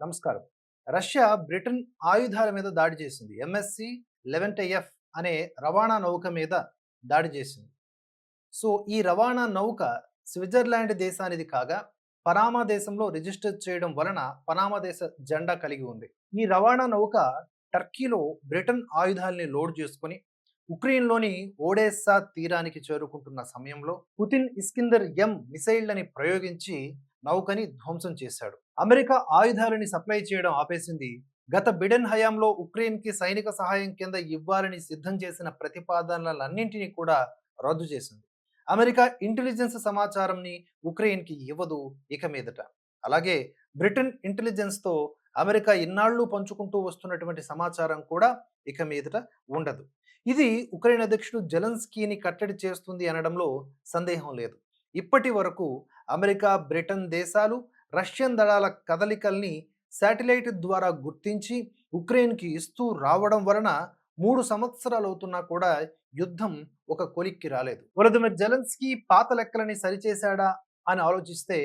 నమస్కారం. Russia Britain ఆయుధాల మీద దాడి చేసింది. ఎంఎస్సి లెవెంట్ ఎఫ్ అనే రవాణా నౌక మీద దాడి చేసింది. సో ఈ రవాణా నౌక స్విట్జర్లాండ్ దేశానిది కాగా పనామా దేశంలో రిజిస్టర్ చేయడం వలన పనామా దేశ జెండా కలిగి ఉంది. ఈ రవాణా నౌక టర్కీలో బ్రిటన్ ఆయుధాల్ని లోడ్ చేసుకొని ఉక్రెయిన్లోని ఓడేసా తీరానికి చేరుకుంటున్న సమయంలో పుతిన్ ఇస్కిందర్ ఎం మిసైళ్ళని ప్రయోగించి నౌకని ధ్వంసం చేశాడు. అమెరికా ఆయుధాలని సప్లై చేయడం ఆపేసింది. గత బిడెన్ హయాంలో ఉక్రెయిన్కి సైనిక సహాయం కింద ఇవ్వాలని సిద్ధం చేసిన ప్రతిపాదనలన్నింటినీ కూడా రద్దు చేసింది. అమెరికా ఇంటెలిజెన్స్ సమాచారంని ఉక్రెయిన్కి ఇవ్వదు ఇక మీదట. అలాగే బ్రిటన్ ఇంటెలిజెన్స్తో అమెరికా ఇన్నాళ్ళు పంచుకుంటూ వస్తున్నటువంటి సమాచారం కూడా ఇక మీదట ఉండదు. ఇది ఉక్రెయిన్ అధ్యక్షుడు జెలెన్స్కీని కట్టడి చేస్తుంది అనడంలో సందేహం లేదు. ఇప్పటి వరకు అమెరికా బ్రిటన్ దేశాలు రష్యన్ దళాల కదలికల్ని శాటిలైట్ ద్వారా గుర్తించి ఉక్రెయిన్కి ఇస్తూ రావడం వలన మూడు సంవత్సరాలు అవుతున్నా కూడా యుద్ధం ఒక కొలిక్కి రాలేదు. వలదిమిర్ జెలెన్స్కీ పాత లెక్కలని సరిచేశాడా అని ఆలోచిస్తే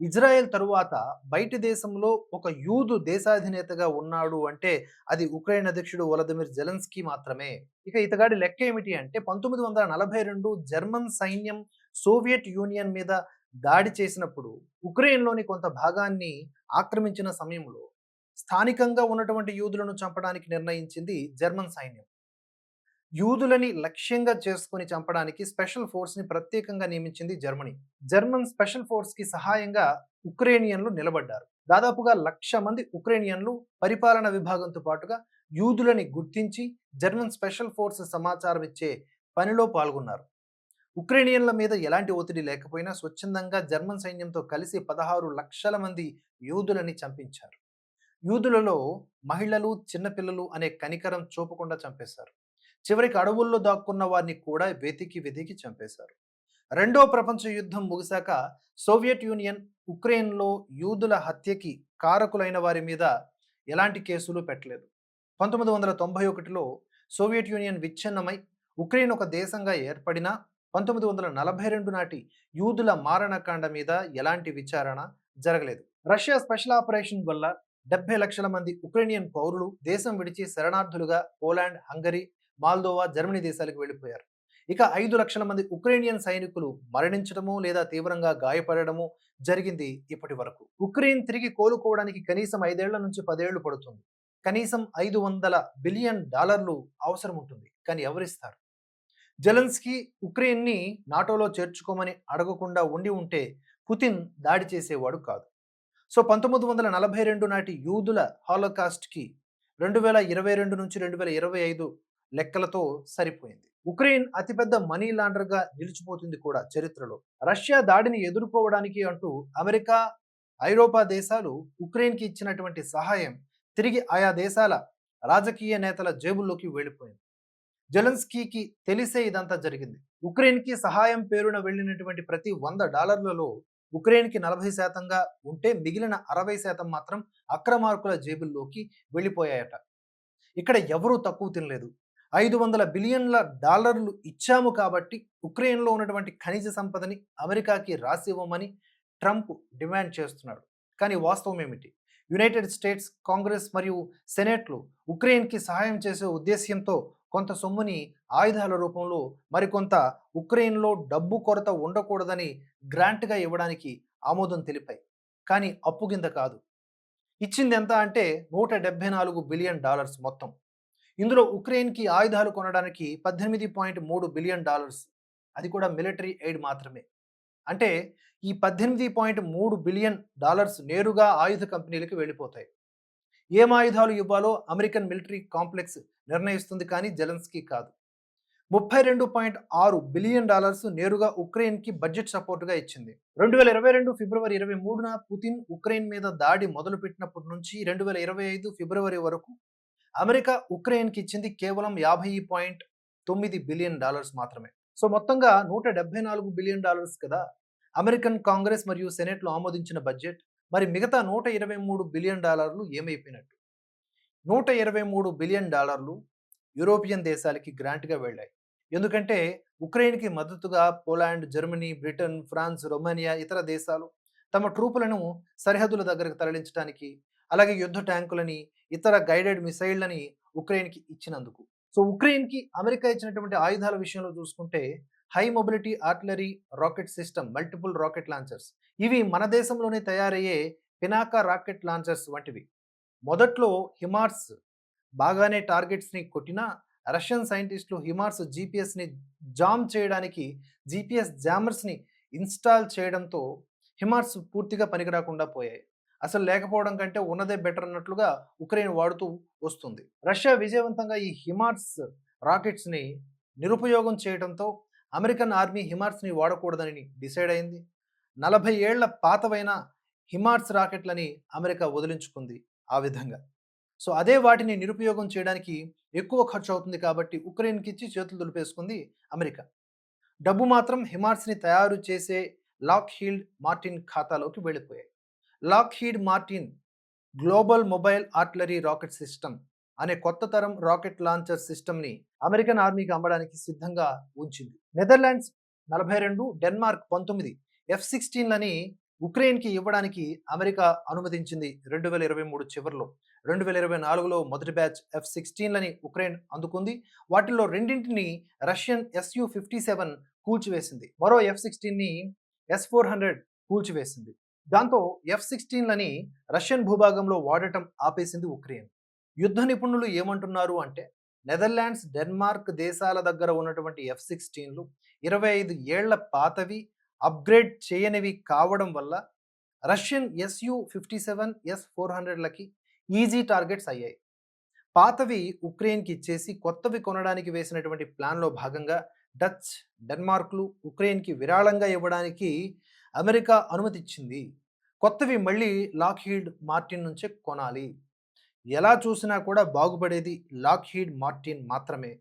ఇజ్రాయెల్ తరువాత బయటి దేశంలో ఒక యూదు దేశాధినేతగా ఉన్నాడు అంటే అది ఉక్రెయిన్ అధ్యక్షుడు వలదిమిర్ జెలెన్స్కీ మాత్రమే. ఇక ఇతగాడి లెక్క ఏమిటి అంటే పంతొమ్మిది వందల నలభై రెండు జర్మన్ సైన్యం సోవియట్ యూనియన్ మీద దాడి చేసినప్పుడు ఉక్రెయిన్లోని కొంత భాగాన్ని ఆక్రమించిన సమయంలో స్థానికంగా ఉన్నటువంటి యూదులను చంపడానికి నిర్ణయించింది జర్మన్ సైన్యం. యూదులని లక్ష్యంగా చేసుకుని చంపడానికి స్పెషల్ ఫోర్స్ని ప్రత్యేకంగా నియమించింది జర్మనీ. జర్మన్ స్పెషల్ ఫోర్స్కి సహాయంగా ఉక్రేనియన్లు నిలబడ్డారు. దాదాపుగా లక్ష మంది ఉక్రేనియన్లు పరిపాలన విభాగంతో పాటుగా యూదులని గుర్తించి జర్మన్ స్పెషల్ ఫోర్స్ సమాచారం ఇచ్చే పనిలో పాల్గొన్నారు. ఉక్రేనియన్ల మీద ఎలాంటి ఒత్తిడి లేకపోయినా స్వచ్ఛందంగా జర్మన్ సైన్యంతో కలిసి పదహారు లక్షల మంది యూదులని చంపించారు. యూదులలో మహిళలు చిన్నపిల్లలు అనే కనికరం చూపకుండా చంపేశారు. చివరికి అడవుల్లో దాక్కున్న వారిని కూడా వెతికి వెతికి చంపేశారు. రెండో ప్రపంచ యుద్ధం ముగిశాక సోవియట్ యూనియన్ ఉక్రెయిన్లో యూదుల హత్యకి కారకులైన వారి మీద ఎలాంటి కేసులు పెట్టలేదు. పంతొమ్మిది వందల తొంభై ఒకటిలో సోవియట్ యూనియన్ విచ్ఛిన్నమై ఉక్రెయిన్ ఒక దేశంగా ఏర్పడినా పంతొమ్మిది వందల నలభై రెండు నాటి యూదుల మారణకాండ మీద ఎలాంటి విచారణ జరగలేదు. రష్యా స్పెషల్ ఆపరేషన్ వల్ల డెబ్బై లక్షల మంది ఉక్రేనియన్ పౌరులు దేశం విడిచి శరణార్థులుగా పోలాండ్ హంగరీ మాల్దోవా జర్మనీ దేశాలకు వెళ్ళిపోయారు. ఇక ఐదు లక్షల మంది ఉక్రేనియన్ సైనికులు మరణించడము లేదా తీవ్రంగా గాయపడడము జరిగింది ఇప్పటి వరకు. ఉక్రెయిన్ తిరిగి కోలుకోవడానికి కనీసం ఐదేళ్ళ నుంచి పదేళ్ళు పడుతుంది. కనీసం ఐదు వందల బిలియన్ డాలర్లు అవసరం ఉంటుంది కానీ ఎవరిస్తారు? జెలెన్స్కీ ఉక్రెయిన్ని నాటోలో చేర్చుకోమని అడగకుండా ఉండి ఉంటే పుతిన్ దాడి చేసేవాడు కాదు. సో పంతొమ్మిది వందల నలభై రెండు నాటి యూదుల హాలోకాస్ట్కి రెండు వేల ఇరవై రెండు నుంచి రెండు వేల ఇరవై ఐదు లెక్కలతో సరిపోయింది. ఉక్రెయిన్ అతిపెద్ద మనీ లాండర్గా నిలిచిపోతుంది కూడా చరిత్రలో. రష్యా దాడిని ఎదుర్కోవడానికి అంటూ అమెరికా ఐరోపా దేశాలు ఉక్రెయిన్కి ఇచ్చినటువంటి సహాయం తిరిగి ఆయా దేశాల రాజకీయ నేతల జేబుల్లోకి వెళ్ళిపోయింది. జెలెన్స్కీకి తెలిసే ఇదంతా జరిగింది. ఉక్రెయిన్కి సహాయం పేరున వెళ్ళినటువంటి ప్రతి వంద డాలర్లలో ఉక్రెయిన్కి నలభై శాతంగా ఉంటే మిగిలిన అరవై శాతం మాత్రం అక్రమార్కుల జేబుల్లోకి వెళ్ళిపోయాయట. ఇక్కడ ఎవరూ తక్కువ తినలేదు. ఐదు వందల బిలియన్ల డాలర్లు ఇచ్చాము కాబట్టి ఉక్రెయిన్లో ఉన్నటువంటి ఖనిజ సంపదని అమెరికాకి రాసి ఇవ్వమని ట్రంప్ డిమాండ్ చేస్తున్నాడు. కానీ వాస్తవం ఏమిటి? యునైటెడ్ స్టేట్స్ కాంగ్రెస్ మరియు సెనేట్లు ఉక్రెయిన్కి సహాయం చేసే ఉద్దేశ్యంతో కొంత సొమ్ముని ఆయుధాల రూపంలో మరికొంత ఉక్రెయిన్లో డబ్బు కొరత ఉండకూడదని గ్రాంట్గా ఇవ్వడానికి ఆమోదం తెలిపాయి. కానీ అప్పు కింద కాదు. ఇచ్చింది ఎంత అంటే నూట డెబ్బై నాలుగు బిలియన్ డాలర్స్ మొత్తం. ఇందులో ఉక్రెయిన్కి ఆయుధాలు కొనడానికి పద్దెనిమిది పాయింట్ మూడు బిలియన్ డాలర్స్. అది కూడా మిలిటరీ ఎయిడ్ మాత్రమే. అంటే ఈ పద్దెనిమిది పాయింట్ మూడు బిలియన్ డాలర్స్ నేరుగా ఆయుధ కంపెనీలకు వెళ్ళిపోతాయి. ఏం ఆయుధాలు ఇవ్వాలో అమెరికన్ మిలిటరీ కాంప్లెక్స్ నిర్ణయిస్తుంది కానీ జెలెన్స్కీ కాదు. ముప్పై రెండు పాయింట్ ఆరు బిలియన్ డాలర్స్ నేరుగా ఉక్రెయిన్కి బడ్జెట్ సపోర్టుగా ఇచ్చింది. రెండు వేల ఇరవై రెండు ఫిబ్రవరి ఇరవై మూడున పుతిన్ ఉక్రెయిన్ మీద దాడి మొదలుపెట్టినప్పటి నుంచి రెండు వేల ఇరవై ఐదు ఫిబ్రవరి వరకు అమెరికా ఉక్రెయిన్కి ఇచ్చింది కేవలం యాభై పాయింట్ తొమ్మిది బిలియన్ డాలర్స్ మాత్రమే. సో మొత్తంగా నూట డెబ్బై నాలుగు బిలియన్ డాలర్స్ కదా అమెరికన్ కాంగ్రెస్ మరియు సెనెట్లో ఆమోదించిన బడ్జెట్. మరి మిగతా నూట ఇరవై మూడు బిలియన్ డాలర్లు ఏమైపోయినట్టు? నూట ఇరవై మూడు బిలియన్ డాలర్లు యూరోపియన్ దేశాలకి గ్రాంట్గా వెళ్ళాయి. ఎందుకంటే ఉక్రెయిన్కి మద్దతుగా Poland Germany Britain France Romania ఇతర దేశాలు తమ ట్రూపులను సరిహద్దుల దగ్గరకు తరలించడానికి అలాగే యుద్ధ ట్యాంకులని ఇతర గైడెడ్ మిసైళ్ళని ఉక్రెయిన్కి ఇచ్చినందుకు. సో ఉక్రెయిన్కి అమెరికా ఇచ్చినటువంటి ఆయుధాల విషయంలో చూసుకుంటే high mobility artillery rocket system multiple rocket launchers ఇవి మన దేశంలోనే తయారయ్యే పినాకా రాకెట్ లాంచర్స్ వంటివి. మొదట్లో హిమార్స్ బాగానే టార్గెట్స్ని కొట్టినా రష్యన్ సైంటిస్టులు హిమార్స్ జీపీఎస్ని జామ్ చేయడానికి జీపీఎస్ జామర్స్ని ఇన్స్టాల్ చేయడంతో హిమార్స్ పూర్తిగా పనికిరాకుండా పోయాయి. అసలు లేకపోవడం కంటే ఉన్నదే బెటర్ అన్నట్లుగా ఉక్రెయిన్ వాడుతూ వస్తుంది. రష్యా విజయవంతంగా ఈ హిమార్స్ రాకెట్స్ని నిరుపయోగం చేయడంతో అమెరికన్ ఆర్మీ హిమార్స్ని వాడకూడదని డిసైడ్ అయింది. నలభై ఏళ్ళ పాతవైన హిమార్స్ రాకెట్లని అమెరికా వదిలించుకుంది. ఆ విధంగా. సో అదే వాటిని నిరుపయోగం చేయడానికి ఎక్కువ ఖర్చు అవుతుంది కాబట్టి ఉక్రెయిన్కి ఇచ్చి చేతులు దులిపేసుకుంది అమెరికా. డబ్బు మాత్రం హిమార్స్ని తయారు చేసే లాక్ హీల్డ్ మార్టిన్ ఖాతాలోకి వెళ్ళిపోయాయి. Lockheed Martin global mobile artillery rocket system అనే కొత్త తరం రాకెట్ లాంచర్ సిస్టమ్ని అమెరికన్ ఆర్మీకి అమ్మడానికి సిద్ధంగా ఉంచింది. నెదర్లాండ్స్ నలభై రెండు డెన్మార్క్ పంతొమ్మిది ఎఫ్ సిక్స్టీన్లని ఉక్రెయిన్కి ఇవ్వడానికి అమెరికా అనుమతించింది రెండు వేల ఇరవై మూడు చివరిలో. రెండు వేల ఇరవై నాలుగులో మొదటి బ్యాచ్ ఎఫ్ సిక్స్టీన్లని ఉక్రెయిన్ అందుకుంది. వాటిల్లో రెండింటిని రష్యన్ ఎస్యు ఫిఫ్టీ సెవెన్ కూల్చివేసింది. మరో ఎఫ్ సిక్స్టీన్ని ఎస్ ఫోర్ హండ్రెడ్ కూల్చివేసింది. దాంతో ఎఫ్ సిక్స్టీన్లని రష్యన్ భూభాగంలో వాడటం ఆపేసింది ఉక్రెయిన్. యుద్ధ నిపుణులు ఏమంటున్నారు అంటే నెదర్లాండ్స్ డెన్మార్క్ దేశాల దగ్గర ఉన్నటువంటి ఎఫ్ సిక్స్టీన్లు ఇరవై ఐదు ఏళ్ళ పాతవి అప్గ్రేడ్ చేయనివి కావడం వల్ల Russian SU fifty seven S four హండ్రెడ్లకి easy targets అయ్యాయి. పాతవి ఉక్రెయిన్కి ఇచ్చేసి కొత్తవి కొనడానికి వేసినటువంటి ప్లాన్లో భాగంగా డచ్ డెన్మార్క్లు ఉక్రెయిన్కి విరాళంగా ఇవ్వడానికి అమెరికా అనుమతి ఇచ్చింది కొత్తవి మళ్ళీ లాక్హీడ్ మార్టిన్ నుంచే కొనాలి. ఎలా చూసినా కూడా బాగుపడేది లాక్హీడ్ మార్టిన్ మాత్రమే.